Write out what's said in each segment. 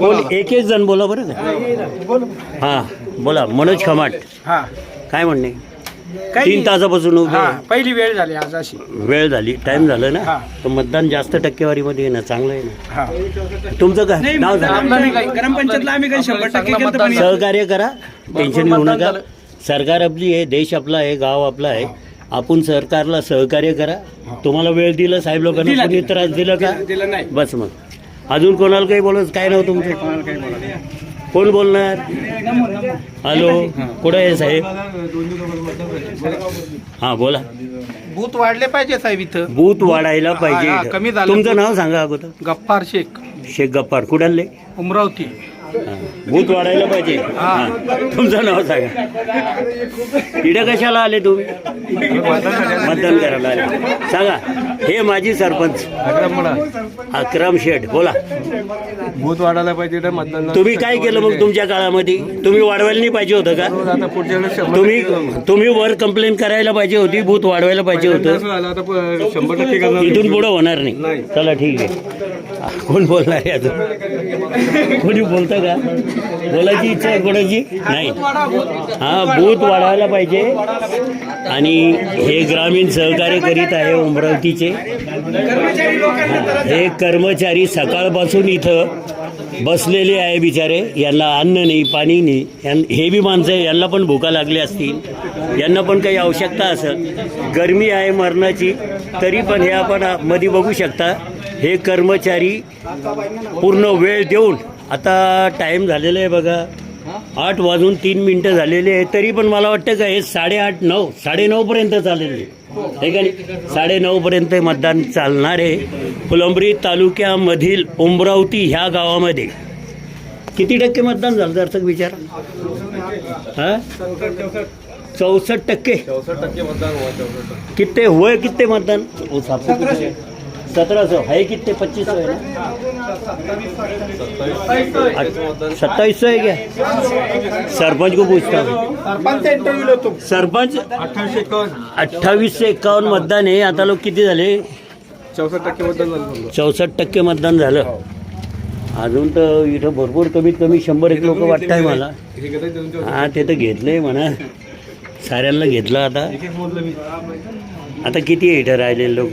बोल. एक एक जण बोला बरं का? हां बोला मनोज खमाट. हा. काय म्हणणे? काही तीन तासापासून उभे हा आहे. पहिली वेळ झाली आज अशी. वेळ झाली टाइम झालं ना? हा. तर मतदान जास्त टक्केवारीमध्ये आहे ना चांगलं आहे ना? हा. तुमचं काय? नाव काही. ग्रामपंचायतला आम्ही काही शंभर टक्के केलं पण सहकार्य करा टेन्शन घेऊ नका. सरकार आपली आहे देश आपला आहे गाव आपला आहे. आपण सरकारला सहकार्य करा. तुम्हाला वेळ दिला साहेब लोकांना दिला, कोणी दिला. त्रास दिला का? दिलं नाही. बस मग. अजून कोणाला काही बोलत काय नाव तुमचं? कोण बोलणार? हॅलो? कुठं आहे साहेब? हां बोला. बूथ वाढले पाहिजे साहेब इथं. बूथ वाढायला हा, हा, पाहिजे कमी इथं. झालं. तुमचं नाव सांगा अगोदर. गप्पार शेख. शेख गप्पार. कुडाले अमरावती. बूथ वाढायला पाहिजे. हां. तुमचं नाव सांगा. इकडे कशाला आले तुम्ही? मतदान करायला आले. सांगा. हे माजी सरपंच. अक्रम शेठ बोला. बूथ वाढायला पाहिजे मतदान तुम्ही काय केलं मग तुमच्या काळामध्ये? तुम्ही वाढवायला नाही पाहिजे होतं का? तुम्ही तुम्ही वर कंप्लेंट करायला पाहिजे होती बूथ वाढवायला पाहिजे होतं. इथून पुढं होणार नाही. चला ठीक आहे. कोण बोलणार आहे अजून? कोणी बोलतं का? बोलायची इच्छा आहे कोणाची? नाही. हा बूथ वाढवायला पाहिजे. आणि हे ग्रामीण सहकार्य करीत आहे अमरावतीचे. हे कर्मचारी सकाळपासून इथं बसलेले आहे बिचारे. यांना अन्न नाही पाणी नाही. यां- हे बी माणसं आहे. यांना पण भुका लागली असतील. यांना पण काही आवश्यकता असेल. गरमी आहे मरणाची तरी पण हे आपण मध्ये बघू शकता. हे कर्मचारी पूर्ण वेळ देऊन आता टाईम झालेला आहे बघा. आठ वाजून तीन मिनटं झालेले आहे तरी पण मला वाटतं का हे साडेआठ नऊ साडेनऊपर्यंत चालेल हे. का नाही? साडेनऊपर्यंत मतदान चालणार आहे. फुलंब्री तालुक्यामधील उमरावती ह्या गावामध्ये. किती टक्के मतदान झालं दर्शक विचार. हां? चौसष्ट टक्के. कितने हुए कितने मतदान? वो सातशे कितने सत्रह सौ. है कितने? पच्चीस सौ है ना? सत्ताईस सौ है क्या? सरपंच को पूछता हूँ। सरपंच इंटरव्ह्यू होतो सरपंच? अठ्ठावीसशे एकावन्न. मतदान आहे. आता लोक किती झाले? चौसष्ट टक्के मतदान झालं. चौसष्ट टक्के मतदान झालं. अजून तर इथं भरपूर कमीत कमी शंभर एक लोक वाटत मला. हे हा ते तर घेतलंय म्हणा. साऱ्यांना घेतलं आता. आता किती आहे इथं राहिलेले लोक?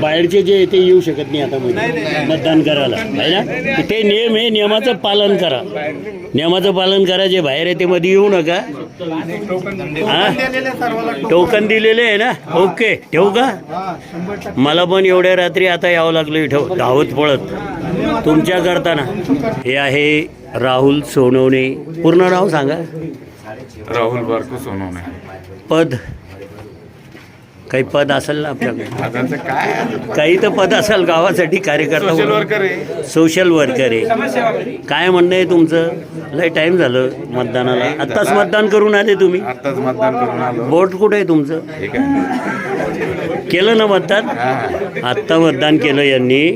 बाहेरचे जे आहे ते येऊ शकत नाही आता मध्ये. मतदान करायला. आहे ना? ते नियम आहे नियमाचं पालन करा. नियमाचं पालन करा जे बाहेर आहे ते मध्ये येऊ नका. हा? टोकन दिलेले आहे ना? ओके ठेवू का? मला पण एवढ्या रात्री आता यावं लागलं इथं धावत पळत. तुमच्या करताना. हे आहे राहुल सोनवणे. पूर्ण नाव सांगा. राहुल बारको सोनवणे. पद. काही पद असेल ना आपल्याकडे? काही तर पद असेल गावासाठी कार्यकर्ता सोशल म्हणून. वर्कर आहे. सोशल वर्कर आहे. काय म्हणणं आहे तुमचं? लय टाइम झालं मतदानाला. आत्ताच मतदान करून आले तुम्ही? आत्ताच मतदान करून आलो. बोट कुठे आहे तुमचं? केलं ना मतदान? हा. आत्ता मतदान केलं यांनी.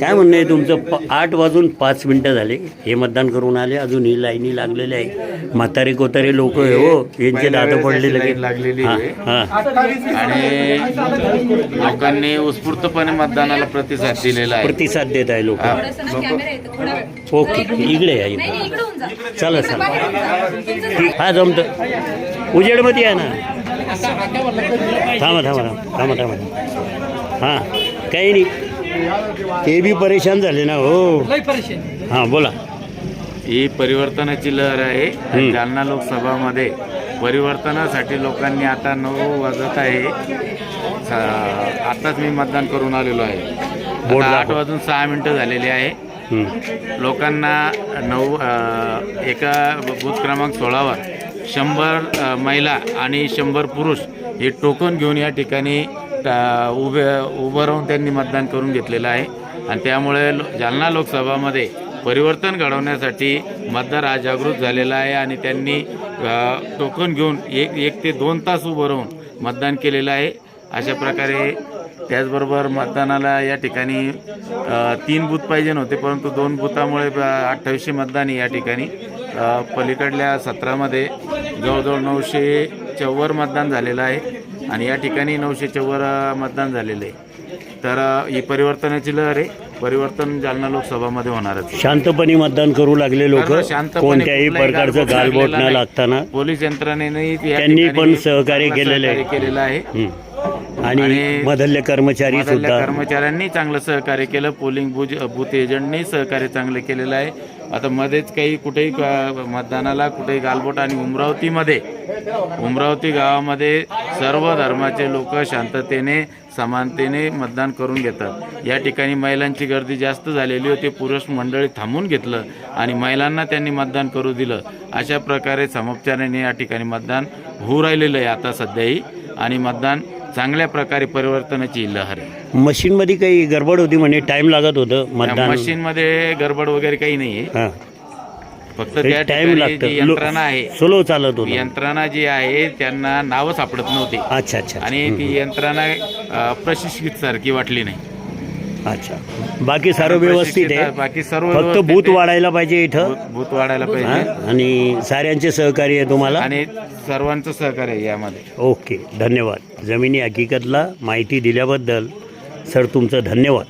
काय म्हणणं आहे तुमचं? प आठ वाजून पाच मिनटं झाले. हे मतदान करून आले. अजून ही लाईनी लागलेली आहे. म्हातारे कोतारे लोक आहे हो. यांचे दात पडले लगे लाईन लागलेली हां आहे. हां आणि लोकांनी उत्स्फूर्तपणे मतदानाला प्रतिसाद दिलेला आहे. प्रतिसाद देत आहे लोक. हा. कॅमेरा येतो थोडा वेळ ओके. इकडे या इकडे. नाही इकडे होऊन जा चला चला. बाहेर होऊन जा. तुमचं ठीक हा जमतं. उजेडमध्ये आहे ना. थांबा थांबा थांबा थांबा थांबा. हां. काही नाही. ते बी परेशान झाले ना हो. हां बोला. ही परिवर्तनाची लहर आहे. जालना लोकसभामध्ये परिवर्तनासाठी लोकांनी आता नऊ वाजत आहे. सा- आताच मी मतदान करून आलेलो आहे. आठ. वाजून सहा मिनिटं झालेली आहे. हं. लोकांना नऊ एका बूथ क्रमांक सोळावर शंभर महिला आणि शंभर पुरुष हे टोकन घेऊन या ठिकाणी अ, उभे उभं राहून त्यांनी मतदान करून घेतलेलं आहे. आणि त्यामुळे जालना लोकसभामध्ये परिवर्तन घडवण्यासाठी मतदार हा जागृत झालेला आहे आणि त्यांनी टोकन घेऊन एक एक ते दोन तास उभं राहून मतदान केलेलं आहे. अशा प्रकारे त्याचबरोबर मतदानाला या ठिकाणी तीन बूथ पाहिजे नव्हते परंतु दोन बुथामुळे अठ्ठावीसशे मतदान आहे या ठिकाणी पलीकडल्या सत्रामध्ये जवळजवळ नऊशे चव्वर मतदान झालेलं आहे. आणि या ठिकाणी नऊशे चव्वर अ, मतदान झालेलं आहे तर ही परिवर्तनाची लहर आहे परिवर्तन जालना लोकसभामध्ये होणारच आहे. शांतपणे मतदान करू लागले लोक कोणत्याही प्रकारचं गालबोट न. लागताना पोलीस यंत्रणेने त्यांनी पण सहकार्य केलेलं आहे हं. आणि आणि मधले कर्मचारी मधल्या सुद्धा. कर्मचाऱ्यांनी चांगलं सहकार्य केलं. पोलिंग बूथ बूथ एजंटनी सहकार्य चांगलं केलेलं आहे. आता मध्येच काही कुठेही मतदानाला कुठेही गालबोट आणि उमरावतीमध्ये उमरावती गावामध्ये सर्व धर्माचे लोक शांततेने समानतेने मतदान करून घेतात. या ठिकाणी महिलांची गर्दी जास्त झालेली होती. पुरुष मंडळी थांबून घेतलं आणि महिलांना त्यांनी मतदान करू दिलं. अशा प्रकारे समोपचाराने या ठिकाणी मतदान होऊ राहिलेलं आहे आता सध्याही. आणि मतदान चांगल्या प्रकारे परिवर्तनाची लहर. आहे मशीनमध्ये काही गडबड होती म्हणे टाइम लागत होतं मतदान. मशीनमध्ये गडबड वगैरे काही नाहीये. हां. फक्त त्या टाइम ठिकाणी जी यंत्रणा आहे स्लो चालत होतं. यंत्रणा जी आहे त्यांना नावं सापडत नव्हती. अच्छा अच्छा आणि ती यंत्रणा अ, प्रशिक्षित सारखी वाटली नाही. अच्छा. बाकी सर्व व्यवस्थित आहे. बाकी सर्व फक्त व्यवस्थित आहे. वाढायला पाहिजे इथं. भूत- भूत वाढायला हां? पाहिजे. आणि साऱ्यांचे सहकार्य आहे तुम्हाला? आणि सर्वांचं सहकार्य आहे यामध्ये. ओके धन्यवाद. जमिनी हकीकतला माहिती दिल्याबद्दल सर तुमचं धन्यवाद.